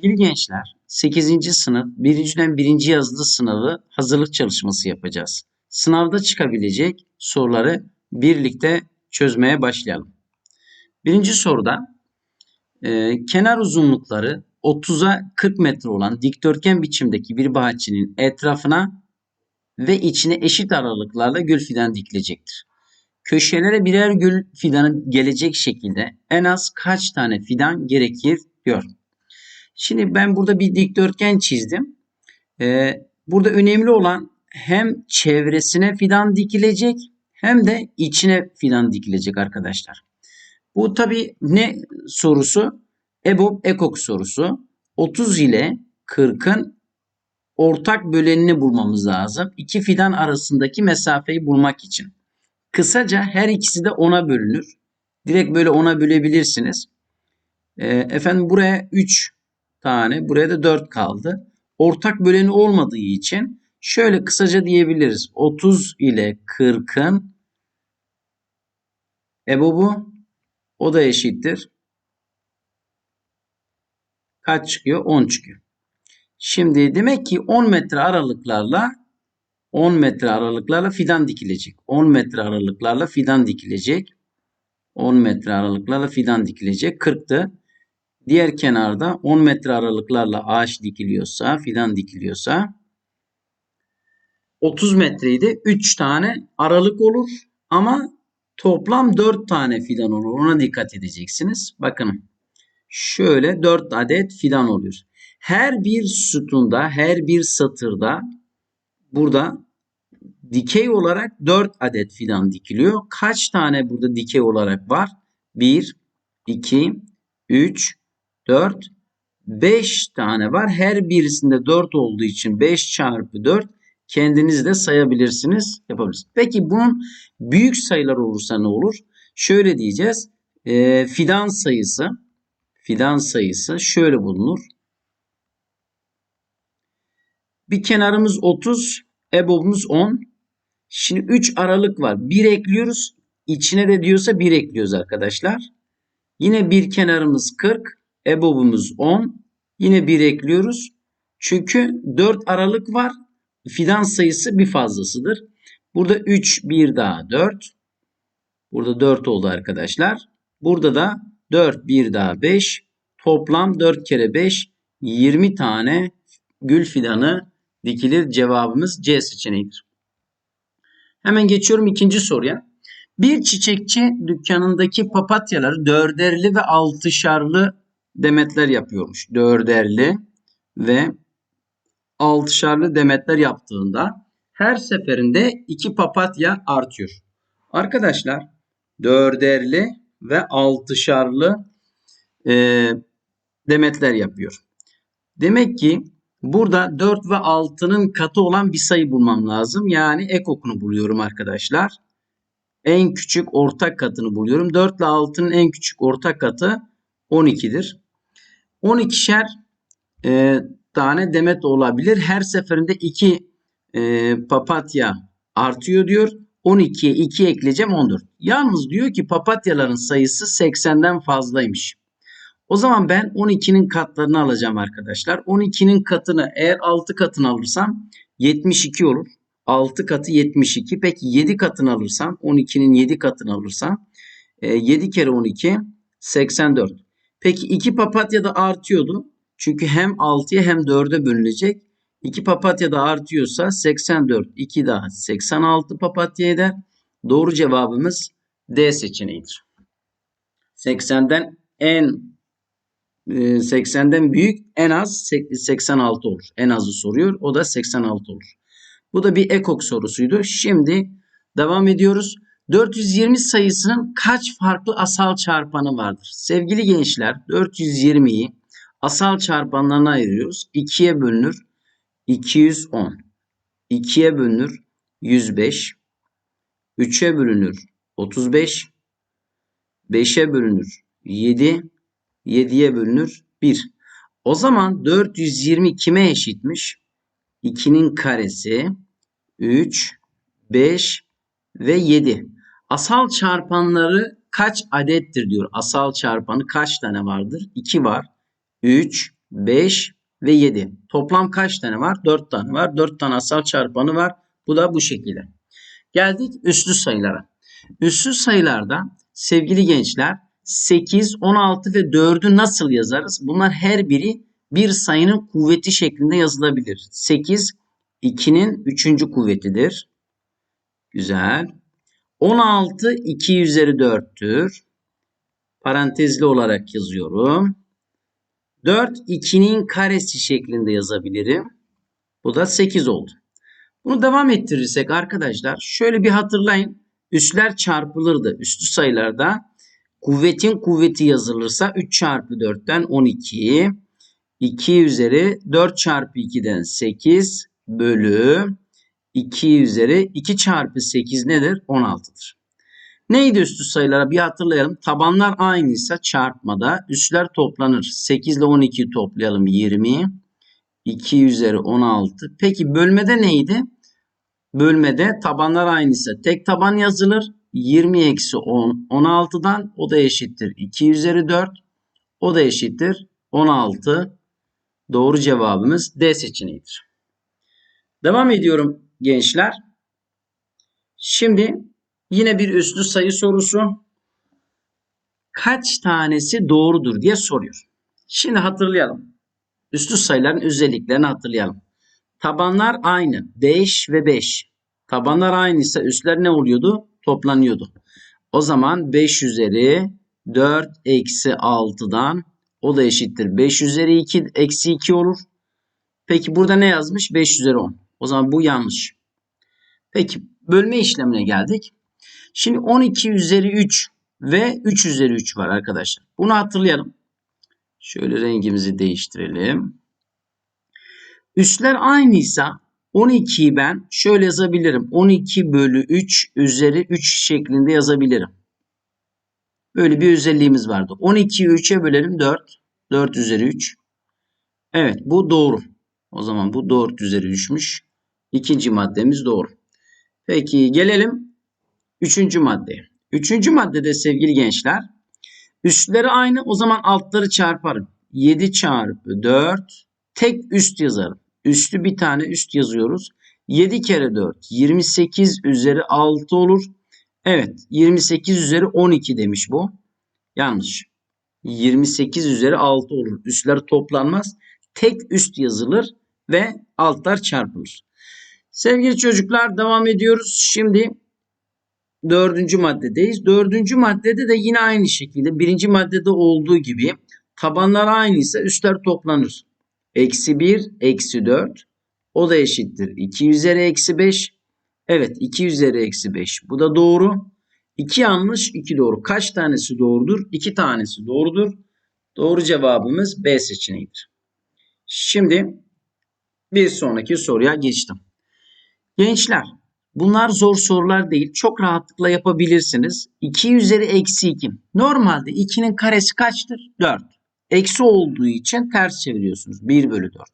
Sevgili gençler, 8. sınıf 1. dönem 1. yazılı sınavı hazırlık çalışması yapacağız. Sınavda çıkabilecek soruları birlikte çözmeye başlayalım. Birinci soruda e, kenar uzunlukları 30'a 40 metre olan dikdörtgen biçimdeki bir bahçenin etrafına ve içine eşit aralıklarla gül fidan dikilecektir. Köşelere birer gül fidanı gelecek şekilde en az kaç tane fidan gerekir diyor. Şimdi ben burada bir dikdörtgen çizdim. Ee, burada önemli olan hem çevresine fidan dikilecek hem de içine fidan dikilecek arkadaşlar. Bu tabi ne sorusu? EBOB EKOK sorusu. 30 ile 40'ın ortak bölenini bulmamız lazım. İki fidan arasındaki mesafeyi bulmak için. Kısaca her ikisi de 10'a bölünür. Direkt böyle 10'a bölebilirsiniz. E, efendim buraya 3 tane, buraya da 4 kaldı. Ortak böleni olmadığı için şöyle kısaca diyebiliriz. 30 ile 40'ın EBOB'u o da eşittir. Kaç çıkıyor? 10 çıkıyor. Şimdi demek ki 10 metre aralıklarla 10 metre aralıklarla fidan dikilecek. 10 metre aralıklarla fidan dikilecek. 10 metre aralıklarla fidan dikilecek. 40'tı. Diğer kenarda 10 metre aralıklarla ağaç dikiliyorsa, fidan dikiliyorsa 30 metreydi. 3 tane aralık olur ama toplam 4 tane fidan olur. Ona dikkat edeceksiniz. Bakın şöyle 4 adet fidan oluyor. Her bir sütunda, her bir satırda burada dikey olarak 4 adet fidan dikiliyor. Kaç tane burada dikey olarak var? 1, 2, 3, 4, 5 tane var. Her birisinde 4 olduğu için 5 çarpı 4 kendiniz de sayabilirsiniz, yapabilirsiniz. Peki bunun büyük sayılar olursa ne olur? Şöyle diyeceğiz. E, fidan sayısı fidan sayısı şöyle bulunur. Bir kenarımız 30, EBOB'umuz 10. Şimdi 3 aralık var. 1 ekliyoruz. İçine de diyorsa 1 ekliyoruz arkadaşlar. Yine bir kenarımız 40. EBOB'umuz 10. Yine 1 ekliyoruz. Çünkü 4 aralık var. Fidan sayısı bir fazlasıdır. Burada 3 bir daha 4. Burada 4 oldu arkadaşlar. Burada da 4 bir daha 5. Toplam 4 kere 5 20 tane gül fidanı dikilir. Cevabımız C seçeneğidir. Hemen geçiyorum ikinci soruya. Bir çiçekçi dükkanındaki papatyaları dörderli ve altışarlı demetler yapıyormuş. Dörderli ve altışarlı demetler yaptığında her seferinde iki papatya artıyor. Arkadaşlar dörderli ve altışarlı e, demetler yapıyor. Demek ki Burada 4 ve 6'nın katı olan bir sayı bulmam lazım. Yani ekokunu buluyorum arkadaşlar. En küçük ortak katını buluyorum. 4 ile 6'nın en küçük ortak katı 12'dir. 12'şer e, tane demet olabilir. Her seferinde 2 e, papatya artıyor diyor. 12'ye 2 ekleyeceğim 14. Yalnız diyor ki papatyaların sayısı 80'den fazlaymış. O zaman ben 12'nin katlarını alacağım arkadaşlar. 12'nin katını eğer 6 katını alırsam 72 olur. 6 katı 72. Peki 7 katını alırsam 12'nin 7 katını alırsam 7 e, kere 12 84. Peki 2 papatya da artıyordu. Çünkü hem 6'ya hem 4'e bölünecek. 2 papatya da artıyorsa 84. 2 daha 86 papatya eder. Doğru cevabımız D seçeneğidir. 80'den en 80'den e, büyük en az 86 olur. En azı soruyor. O da 86 olur. Bu da bir ekok sorusuydu. Şimdi devam ediyoruz. 420 sayısının kaç farklı asal çarpanı vardır? Sevgili gençler 420'yi asal çarpanlarına ayırıyoruz. 2'ye bölünür 210. 2'ye bölünür 105. 3'e bölünür 35. 5'e bölünür 7. 7'ye bölünür 1. O zaman 420 kime eşitmiş? 2'nin karesi 3, 5 ve 7. Asal çarpanları kaç adettir diyor. Asal çarpanı kaç tane vardır? 2 var. 3, 5 ve 7. Toplam kaç tane var? 4 tane var. 4 tane asal çarpanı var. Bu da bu şekilde. Geldik üslü sayılara. Üslü sayılarda sevgili gençler 8, 16 ve 4'ü nasıl yazarız? Bunlar her biri bir sayının kuvveti şeklinde yazılabilir. 8 2'nin 3. kuvvetidir. Güzel. 16 2 üzeri 4'tür. Parantezli olarak yazıyorum. 4 2'nin karesi şeklinde yazabilirim. Bu da 8 oldu. Bunu devam ettirirsek arkadaşlar şöyle bir hatırlayın. Üsler çarpılırdı. Üstü sayılarda kuvvetin kuvveti yazılırsa 3 çarpı 4'ten 12. 2 üzeri 4 çarpı 2'den 8 bölü 2 üzeri 2 çarpı 8 nedir? 16'dır. Neydi üstü sayılara bir hatırlayalım. Tabanlar aynıysa çarpmada üstler toplanır. 8 ile 12'yi toplayalım 20. 2 üzeri 16. Peki bölmede neydi? Bölmede tabanlar aynıysa tek taban yazılır. 20 eksi 10 16'dan o da eşittir 2 üzeri 4. O da eşittir 16. Doğru cevabımız D seçeneğidir. Devam ediyorum gençler. Şimdi yine bir üslü sayı sorusu. Kaç tanesi doğrudur diye soruyor. Şimdi hatırlayalım. Üslü sayıların özelliklerini hatırlayalım. Tabanlar aynı. 5 ve 5. Tabanlar aynıysa üstler ne oluyordu? Toplanıyordu. O zaman 5 üzeri 4 eksi 6'dan o da eşittir. 5 üzeri 2 eksi 2 olur. Peki burada ne yazmış? 5 üzeri 10. O zaman bu yanlış. Peki bölme işlemine geldik. Şimdi 12 üzeri 3 ve 3 üzeri 3 var arkadaşlar. Bunu hatırlayalım. Şöyle rengimizi değiştirelim. Üstler aynıysa 12'yi ben şöyle yazabilirim. 12 bölü 3 üzeri 3 şeklinde yazabilirim. Böyle bir özelliğimiz vardı. 12'yi 3'e bölelim 4. 4 üzeri 3. Evet bu doğru. O zaman bu 4 üzeri 3'müş. İkinci maddemiz doğru. Peki gelelim üçüncü maddeye. Üçüncü maddede sevgili gençler üstleri aynı o zaman altları çarparım. 7 çarpı 4 tek üst yazarım. Üstü bir tane üst yazıyoruz. 7 kere 4 28 üzeri 6 olur. Evet 28 üzeri 12 demiş bu. Yanlış. 28 üzeri 6 olur. Üstler toplanmaz. Tek üst yazılır ve altlar çarpılır. Sevgili çocuklar devam ediyoruz. Şimdi dördüncü maddedeyiz. Dördüncü maddede de yine aynı şekilde birinci maddede olduğu gibi tabanlar aynıysa üstler toplanır. Eksi 1, eksi 4. O da eşittir. 2 üzeri eksi 5. Evet 2 üzeri eksi 5. Bu da doğru. 2 yanlış, 2 doğru. Kaç tanesi doğrudur? 2 tanesi doğrudur. Doğru cevabımız B seçeneğidir. Şimdi bir sonraki soruya geçtim. Gençler bunlar zor sorular değil. Çok rahatlıkla yapabilirsiniz. 2 üzeri eksi 2. Normalde 2'nin karesi kaçtır? 4. Eksi olduğu için ters çeviriyorsunuz. 1 bölü 4.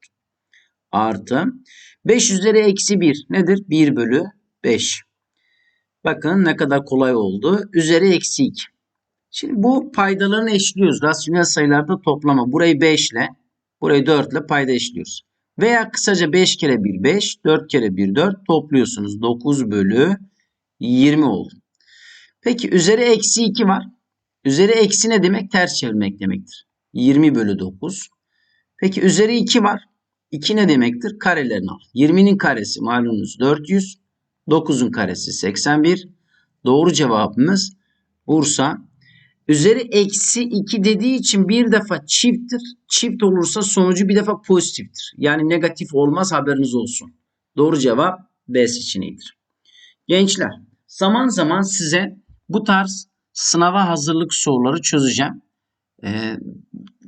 Artı 5 üzeri eksi 1 nedir? 1 bölü 5. Bakın ne kadar kolay oldu. Üzeri eksi 2. Şimdi bu paydalarını eşliyoruz. Rasyonel sayılarda toplama. Burayı 5 ile, burayı 4 ile payda eşliyoruz. Veya kısaca 5 kere 1 5, 4 kere 1 4 topluyorsunuz. 9 bölü 20 oldu. Peki üzeri eksi 2 var. Üzeri eksi ne demek? Ters çevirmek demektir. 20 bölü 9. Peki üzeri 2 var. 2 ne demektir? Karelerini al. 20'nin karesi malumunuz 400. 9'un karesi 81. Doğru cevabımız Bursa. Üzeri eksi 2 dediği için bir defa çifttir. Çift olursa sonucu bir defa pozitiftir. Yani negatif olmaz haberiniz olsun. Doğru cevap B seçeneğidir. Gençler zaman zaman size bu tarz sınava hazırlık soruları çözeceğim. Ee,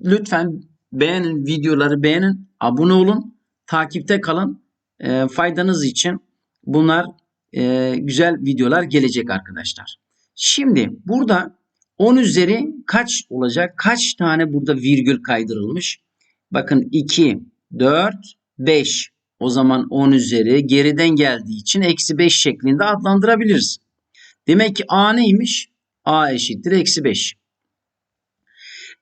lütfen beğenin videoları beğenin. Abone olun. Takipte kalın. Ee, faydanız için bunlar e, güzel videolar gelecek arkadaşlar. Şimdi burada 10 üzeri kaç olacak? Kaç tane burada virgül kaydırılmış? Bakın 2, 4, 5. O zaman 10 üzeri geriden geldiği için eksi 5 şeklinde adlandırabiliriz. Demek ki A neymiş? A eşittir eksi 5.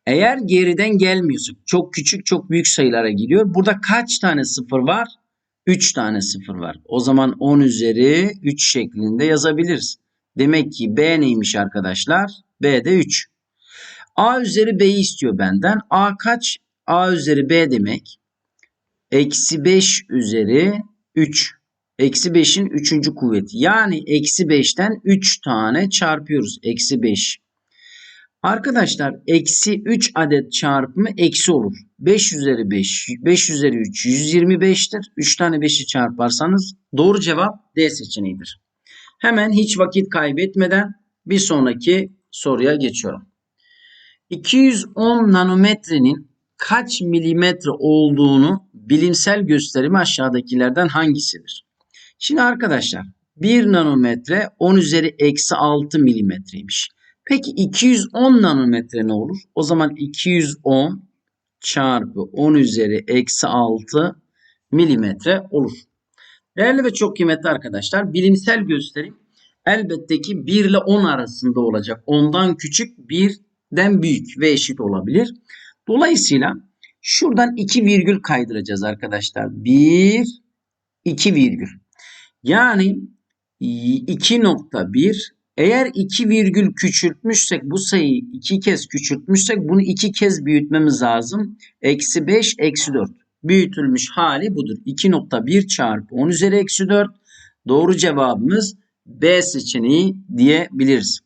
Eğer geriden gelmiyorsa çok küçük çok büyük sayılara giriyor. Burada kaç tane sıfır var? 3 tane sıfır var. O zaman 10 üzeri 3 şeklinde yazabiliriz. Demek ki B neymiş arkadaşlar? B de 3. A üzeri B'yi istiyor benden. A kaç? A üzeri B demek. Eksi 5 üzeri 3. Eksi 5'in 3. kuvveti. Yani eksi 5'ten 3 tane çarpıyoruz. Eksi 5. Arkadaşlar eksi 3 adet çarpımı eksi olur. 5 üzeri 5, 5 üzeri 3 125'tir. 3 tane 5'i çarparsanız doğru cevap D seçeneğidir. Hemen hiç vakit kaybetmeden bir sonraki soruya geçiyorum. 210 nanometrenin kaç milimetre olduğunu bilimsel gösterimi aşağıdakilerden hangisidir? Şimdi arkadaşlar 1 nanometre 10 üzeri eksi 6 milimetreymiş. Peki 210 nanometre ne olur? O zaman 210 çarpı 10 üzeri eksi 6 milimetre olur. Değerli ve çok kıymetli arkadaşlar bilimsel gösterim elbette ki 1 ile 10 arasında olacak. Ondan küçük 1'den büyük ve eşit olabilir. Dolayısıyla şuradan 2 virgül kaydıracağız arkadaşlar. 1, 2 virgül. Yani 2.1 eğer 2 virgül küçültmüşsek bu sayıyı 2 kez küçültmüşsek bunu 2 kez büyütmemiz lazım. Eksi 5 eksi 4. Büyütülmüş hali budur. 2.1 çarpı 10 üzeri eksi 4. Doğru cevabımız B seçeneği diyebiliriz.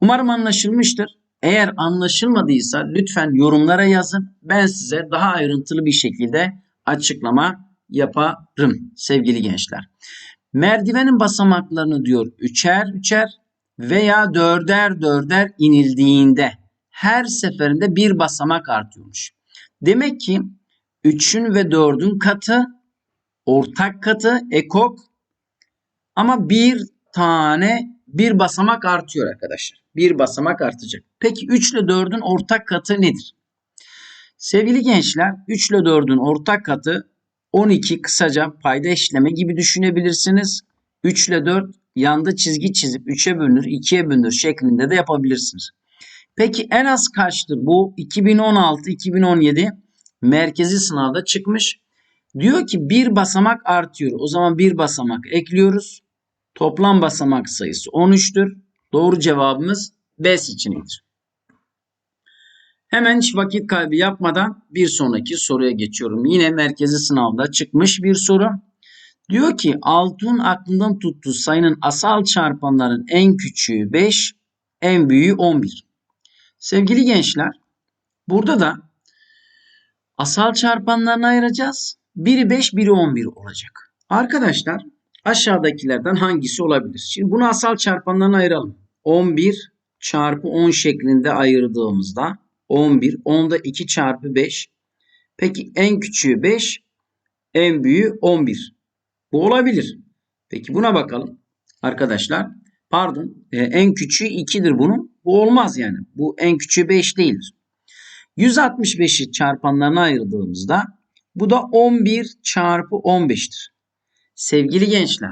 Umarım anlaşılmıştır. Eğer anlaşılmadıysa lütfen yorumlara yazın. Ben size daha ayrıntılı bir şekilde açıklama yaparım sevgili gençler. Merdivenin basamaklarını diyor üçer üçer veya dörder dörder inildiğinde her seferinde bir basamak artıyormuş. Demek ki 3'ün ve 4'ün katı ortak katı ekok ama bir tane bir basamak artıyor arkadaşlar. Bir basamak artacak. Peki 3 ile 4'ün ortak katı nedir? Sevgili gençler 3 ile 4'ün ortak katı 12 kısaca payda işleme gibi düşünebilirsiniz. 3 ile 4 yanda çizgi çizip 3'e bölünür, 2'ye bölünür şeklinde de yapabilirsiniz. Peki en az kaçtır? Bu 2016-2017 merkezi sınavda çıkmış. Diyor ki bir basamak artıyor. O zaman bir basamak ekliyoruz. Toplam basamak sayısı 13'tür. Doğru cevabımız B seçeneğidir. Hemen hiç vakit kaybı yapmadan bir sonraki soruya geçiyorum. Yine merkezi sınavda çıkmış bir soru. Diyor ki Altun aklından tuttuğu sayının asal çarpanların en küçüğü 5, en büyüğü 11. Sevgili gençler, burada da asal çarpanlarını ayıracağız. Biri 5, biri 11 olacak. Arkadaşlar aşağıdakilerden hangisi olabilir? Şimdi bunu asal çarpanlarına ayıralım. 11 çarpı 10 şeklinde ayırdığımızda 11. 10'da 2 çarpı 5. Peki en küçüğü 5. En büyüğü 11. Bu olabilir. Peki buna bakalım. Arkadaşlar pardon e, en küçüğü 2'dir bunun. Bu olmaz yani. Bu en küçüğü 5 değildir. 165'i çarpanlarına ayırdığımızda bu da 11 çarpı 15'tir. Sevgili gençler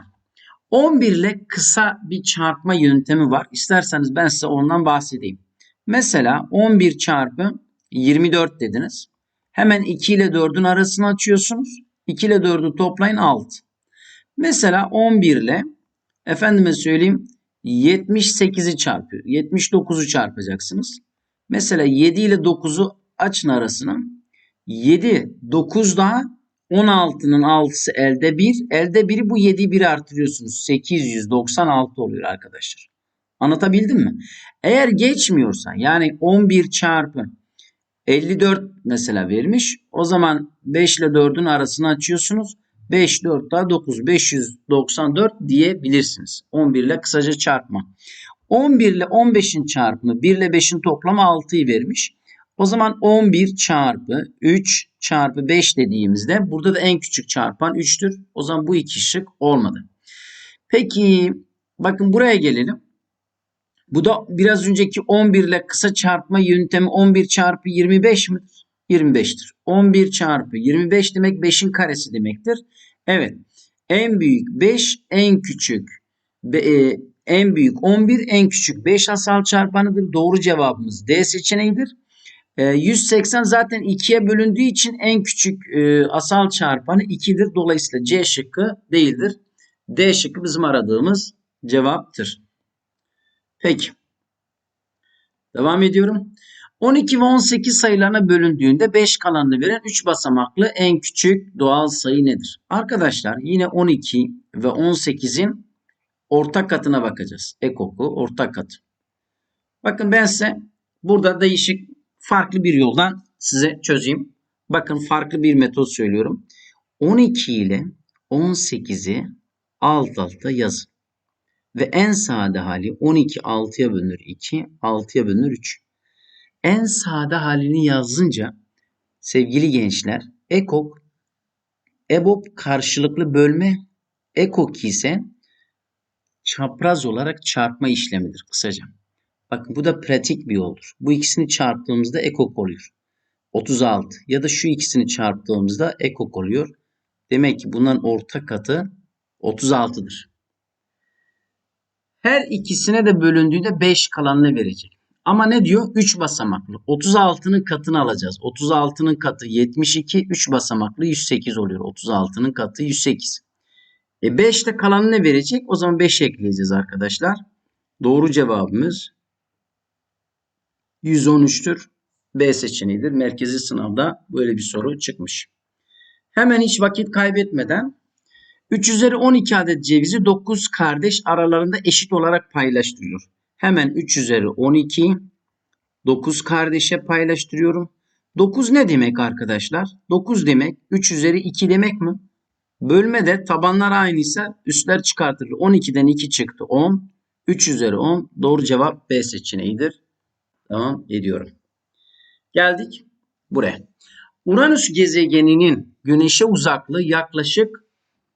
11 ile kısa bir çarpma yöntemi var. İsterseniz ben size ondan bahsedeyim. Mesela 11 çarpı 24 dediniz. Hemen 2 ile 4'ün arasını açıyorsunuz. 2 ile 4'ü toplayın 6. Mesela 11 ile efendime söyleyeyim 78'i çarpıyor. 79'u çarpacaksınız. Mesela 7 ile 9'u açın arasını. 7, 9 daha 16'nın 6'sı elde 1. Elde 1'i bu 7'yi 1 artırıyorsunuz. 896 oluyor arkadaşlar. Anlatabildim mi? Eğer geçmiyorsa yani 11 çarpı 54 mesela vermiş. O zaman 5 ile 4'ün arasını açıyorsunuz. 5, 4 daha 9, 594 diyebilirsiniz. 11 ile kısaca çarpma. 11 ile 15'in çarpımı 1 ile 5'in toplamı 6'yı vermiş. O zaman 11 çarpı 3 çarpı 5 dediğimizde burada da en küçük çarpan 3'tür. O zaman bu iki şık olmadı. Peki bakın buraya gelelim. Bu da biraz önceki 11 ile kısa çarpma yöntemi 11 çarpı 25 midir? 25'tir. 11 çarpı 25 demek 5'in karesi demektir. Evet. En büyük 5, en küçük e, en büyük 11, en küçük 5 asal çarpanıdır. Doğru cevabımız D seçeneğidir. E, 180 zaten 2'ye bölündüğü için en küçük e, asal çarpanı 2'dir. Dolayısıyla C şıkkı değildir. D şıkkı bizim aradığımız cevaptır. Peki. Devam ediyorum. 12 ve 18 sayılarına bölündüğünde 5 kalanını veren 3 basamaklı en küçük doğal sayı nedir? Arkadaşlar yine 12 ve 18'in ortak katına bakacağız. Ekoku ortak katı. Bakın ben size burada değişik farklı bir yoldan size çözeyim. Bakın farklı bir metot söylüyorum. 12 ile 18'i alt alta yazın. Ve en sade hali 12 6'ya bölünür 2, 6'ya bölünür 3. En sade halini yazınca sevgili gençler ekok EBOB karşılıklı bölme ekok ise çapraz olarak çarpma işlemidir kısaca. Bakın bu da pratik bir yoldur. Bu ikisini çarptığımızda ekok oluyor. 36 ya da şu ikisini çarptığımızda ekok oluyor. Demek ki bunların ortak katı 36'dır. Her ikisine de bölündüğünde 5 kalanını verecek. Ama ne diyor? 3 basamaklı. 36'nın katını alacağız. 36'nın katı 72, 3 basamaklı 108 oluyor. 36'nın katı 108. E 5 de kalanı ne verecek? O zaman 5 ekleyeceğiz arkadaşlar. Doğru cevabımız 113'tür. B seçeneğidir. Merkezi sınavda böyle bir soru çıkmış. Hemen hiç vakit kaybetmeden 3 üzeri 12 adet cevizi 9 kardeş aralarında eşit olarak paylaştırıyor. Hemen 3 üzeri 12 9 kardeşe paylaştırıyorum. 9 ne demek arkadaşlar? 9 demek 3 üzeri 2 demek mi? Bölmede tabanlar aynıysa üstler çıkartılır. 12'den 2 çıktı 10. 3 üzeri 10 doğru cevap B seçeneğidir. Devam ediyorum. Geldik buraya. Uranüs gezegeninin güneşe uzaklığı yaklaşık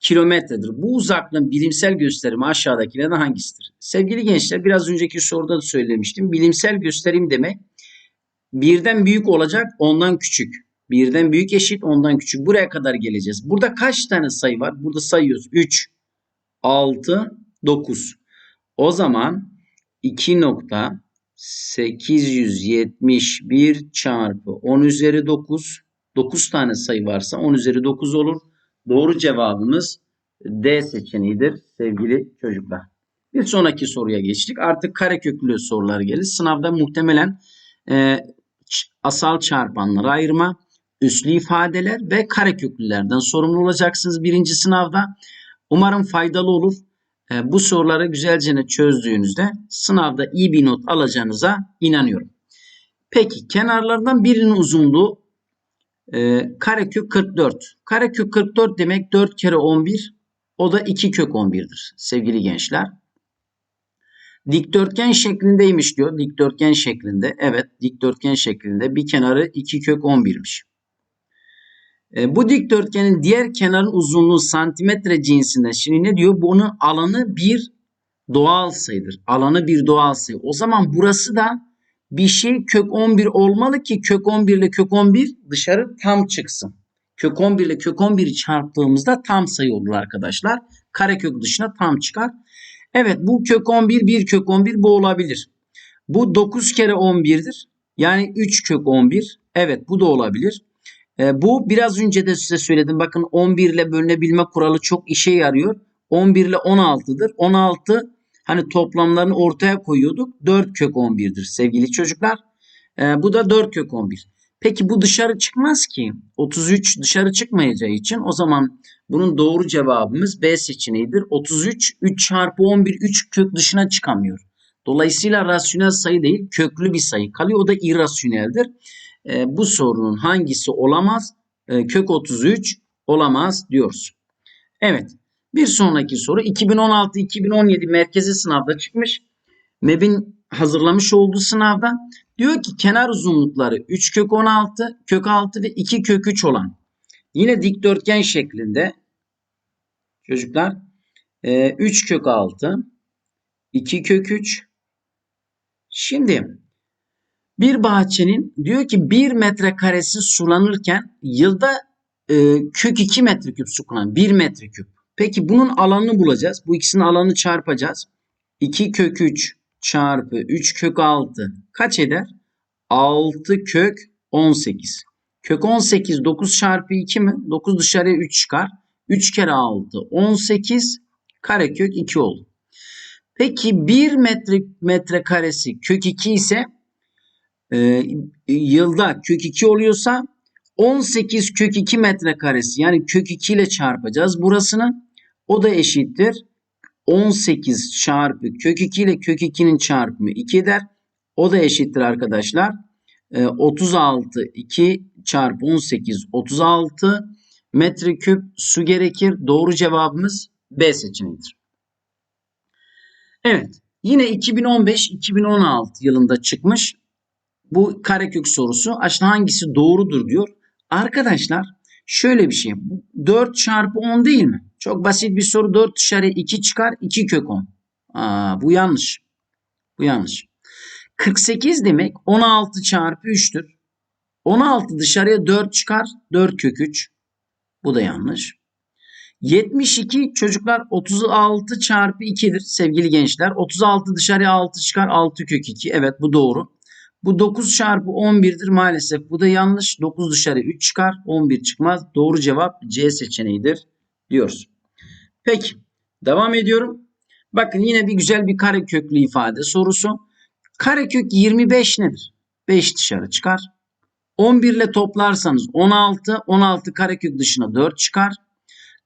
kilometredir. Bu uzaklığın bilimsel gösterimi aşağıdakilerden hangisidir? Sevgili gençler biraz önceki soruda da söylemiştim. Bilimsel gösterim demek birden büyük olacak ondan küçük. Birden büyük eşit ondan küçük. Buraya kadar geleceğiz. Burada kaç tane sayı var? Burada sayıyoruz. 3, 6, 9. O zaman 2.871 çarpı 10 üzeri 9. 9 tane sayı varsa 10 üzeri 9 olur. Doğru cevabımız D seçeneğidir sevgili çocuklar. Bir sonraki soruya geçtik. Artık kareköklü sorular gelir. Sınavda muhtemelen e, asal çarpanları ayırma, üslü ifadeler ve kareköklülerden sorumlu olacaksınız birinci sınavda. Umarım faydalı olur. E, bu soruları güzelce çözdüğünüzde sınavda iyi bir not alacağınıza inanıyorum. Peki kenarlardan birinin uzunluğu e, karekök 44. Karekök 44 demek 4 kere 11 o da 2 kök 11'dir sevgili gençler. Dikdörtgen şeklindeymiş diyor. Dikdörtgen şeklinde. Evet dikdörtgen şeklinde. Bir kenarı 2 kök 11'miş. E, bu dikdörtgenin diğer kenarın uzunluğu santimetre cinsinden. Şimdi ne diyor? Bunun alanı bir doğal sayıdır. Alanı bir doğal sayı. O zaman burası da bir şey kök 11 olmalı ki kök 11 ile kök 11 dışarı tam çıksın. Kök 11 ile kök 11'i çarptığımızda tam sayı olur arkadaşlar. Karekök dışına tam çıkar. Evet bu kök 11 bir kök 11 bu olabilir. Bu 9 kere 11'dir. Yani 3 kök 11. Evet bu da olabilir. E, bu biraz önce de size söyledim. Bakın 11 ile bölünebilme kuralı çok işe yarıyor. 11 ile 16'dır. 16 hani toplamlarını ortaya koyuyorduk. 4 kök 11'dir sevgili çocuklar. E, bu da 4 kök 11. Peki bu dışarı çıkmaz ki. 33 dışarı çıkmayacağı için o zaman bunun doğru cevabımız B seçeneğidir. 33 3 çarpı 11 3 kök dışına çıkamıyor. Dolayısıyla rasyonel sayı değil köklü bir sayı kalıyor. O da irrasyoneldir. E, bu sorunun hangisi olamaz? E, kök 33 olamaz diyoruz. Evet. Bir sonraki soru 2016-2017 merkezi sınavda çıkmış. MEB'in hazırlamış olduğu sınavda diyor ki kenar uzunlukları 3 kök 16, kök 6 ve 2 kök 3 olan yine dikdörtgen şeklinde çocuklar 3 kök 6, 2 kök 3. Şimdi bir bahçenin diyor ki 1 metrekaresi sulanırken yılda e, kök 2 metreküp su kullanır. 1 metreküp. Peki bunun alanını bulacağız. Bu ikisinin alanını çarpacağız. 2 kök 3 çarpı 3 kök 6 kaç eder? 6 kök 18. Kök 18 9 çarpı 2 mi? 9 dışarıya 3 çıkar. 3 kere 6 18 karekök 2 oldu. Peki 1 metre metrekaresi kök 2 ise e, yılda kök 2 oluyorsa 18 kök 2 metrekaresi yani kök 2 ile çarpacağız burasını. O da eşittir. 18 çarpı kök 2 ile kök 2'nin çarpımı 2 eder. O da eşittir arkadaşlar. E, 36 2 çarpı 18 36 metreküp su gerekir. Doğru cevabımız B seçeneğidir. Evet. Yine 2015-2016 yılında çıkmış bu karekök sorusu. Aslında hangisi doğrudur diyor. Arkadaşlar şöyle bir şey. 4 çarpı 10 değil mi? Çok basit bir soru. 4 dışarı 2 çıkar. 2 kök 10. Aa, bu yanlış. Bu yanlış. 48 demek 16 çarpı 3'tür. 16 dışarıya 4 çıkar. 4 kök 3. Bu da yanlış. 72 çocuklar 36 çarpı 2'dir sevgili gençler. 36 dışarıya 6 çıkar 6 kök 2. Evet bu doğru. Bu 9 çarpı 11'dir maalesef. Bu da yanlış. 9 dışarı 3 çıkar. 11 çıkmaz. Doğru cevap C seçeneğidir diyoruz. Peki. Devam ediyorum. Bakın yine bir güzel bir kareköklü ifade sorusu. Karekök 25 nedir? 5 dışarı çıkar. 11 ile toplarsanız 16. 16 karekök dışına 4 çıkar.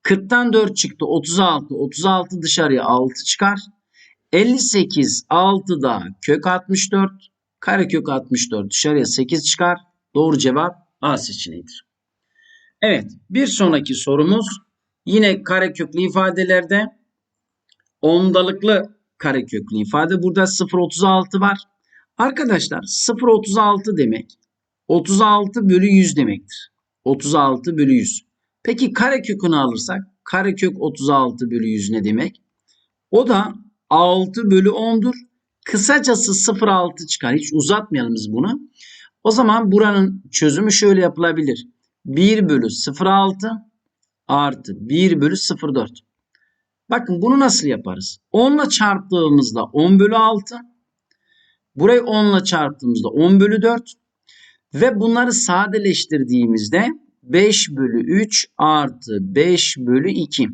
40'tan 4 çıktı 36. 36 dışarıya 6 çıkar. 58 6'da kök 64. Karekök 64 dışarıya 8 çıkar. Doğru cevap A seçeneğidir. Evet bir sonraki sorumuz yine kareköklü ifadelerde ondalıklı kareköklü ifade. Burada 0.36 var. Arkadaşlar 0.36 demek 36 bölü 100 demektir. 36 bölü 100. Peki karekökünü alırsak karekök 36 bölü 100 ne demek? O da 6 bölü 10'dur. Kısacası 0,6 çıkar. Hiç uzatmayalım biz bunu. O zaman buranın çözümü şöyle yapılabilir. 1 bölü 0,6 artı 1 bölü 0,4. Bakın bunu nasıl yaparız? 10 ile çarptığımızda 10 bölü 6. Burayı 10 ile çarptığımızda 10 bölü 4. Ve bunları sadeleştirdiğimizde 5 bölü 3 artı 5 bölü 2.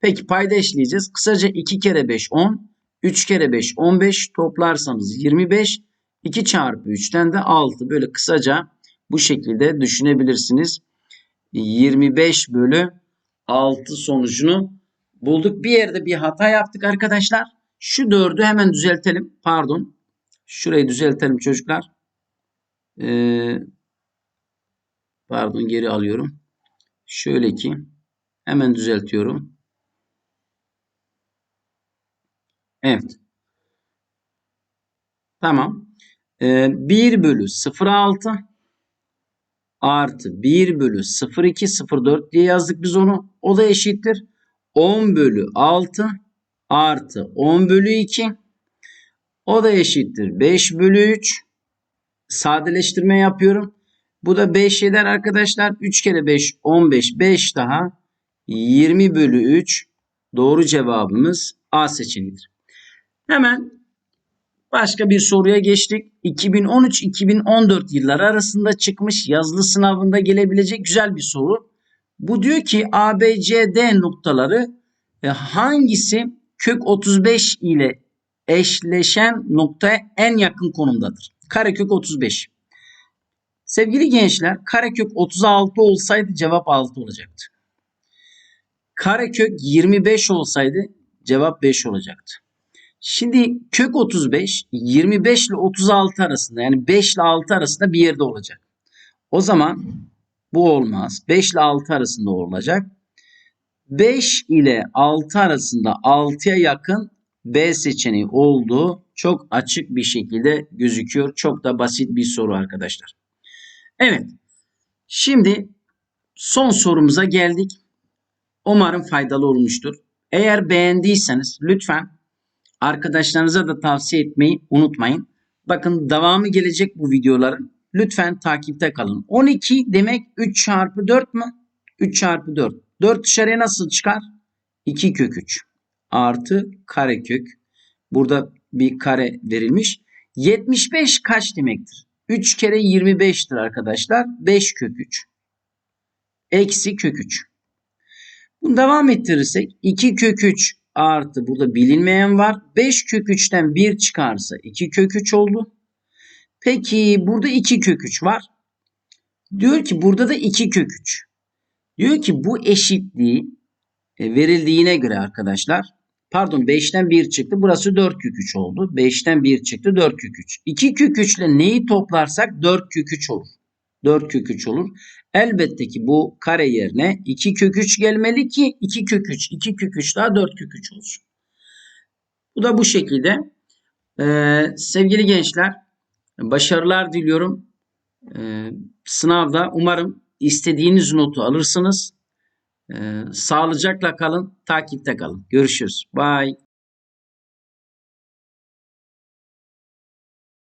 Peki payda eşleyeceğiz. Kısaca 2 kere 5 10. 3 kere 5 15 toplarsanız 25. 2 çarpı 3'ten de 6. Böyle kısaca bu şekilde düşünebilirsiniz. 25 bölü 6 sonucunu bulduk. Bir yerde bir hata yaptık arkadaşlar. Şu 4'ü hemen düzeltelim. Pardon. Şurayı düzeltelim çocuklar. Ee, pardon geri alıyorum. Şöyle ki hemen düzeltiyorum. Evet. Tamam. Ee, 1 bölü 0,6 artı 1 bölü 0,2 0,4 diye yazdık biz onu. O da eşittir. 10 bölü 6 artı 10 bölü 2 o da eşittir. 5 bölü 3 sadeleştirme yapıyorum. Bu da 5 eder arkadaşlar. 3 kere 5 15 5 daha 20 bölü 3 doğru cevabımız A seçeneğidir. Hemen başka bir soruya geçtik. 2013-2014 yılları arasında çıkmış yazılı sınavında gelebilecek güzel bir soru. Bu diyor ki ABCD noktaları e, hangisi kök 35 ile eşleşen noktaya en yakın konumdadır? Karekök 35. Sevgili gençler karekök 36 olsaydı cevap 6 olacaktı. Karekök 25 olsaydı cevap 5 olacaktı. Şimdi kök 35 25 ile 36 arasında yani 5 ile 6 arasında bir yerde olacak. O zaman bu olmaz. 5 ile 6 arasında olacak. 5 ile 6 arasında 6'ya yakın B seçeneği olduğu çok açık bir şekilde gözüküyor. Çok da basit bir soru arkadaşlar. Evet. Şimdi son sorumuza geldik. Umarım faydalı olmuştur. Eğer beğendiyseniz lütfen arkadaşlarınıza da tavsiye etmeyi unutmayın. Bakın devamı gelecek bu videoların. Lütfen takipte kalın. 12 demek 3 çarpı 4 mü? 3 çarpı 4. 4 dışarıya nasıl çıkar? 2 kök 3 artı kare kök. Burada bir kare verilmiş. 75 kaç demektir? 3 kere 25'tir arkadaşlar. 5 kök 3. Eksi kök 3. Bunu devam ettirirsek 2 kök 3 artı burada bilinmeyen var. 5 kök 3'ten 1 çıkarsa 2 kök 3 oldu. Peki burada 2 kök 3 var. Diyor ki burada da 2 kök 3. Diyor ki bu eşitliği e, verildiğine göre arkadaşlar pardon 5'ten 1 çıktı. Burası 4 kök 3 oldu. 5'ten 1 çıktı 4 kök 3. 2 kök 3 ile neyi toplarsak 4 kök 3 olur. 4 kök 3 olur. Elbette ki bu kare yerine 2 kök 3 gelmeli ki 2 kök 3, 2 kök 3 daha 4 kök 3 olsun. Bu da bu şekilde. Ee, sevgili gençler başarılar diliyorum. Ee, sınavda umarım istediğiniz notu alırsınız. Ee, sağlıcakla kalın, takipte kalın. Görüşürüz. Bye.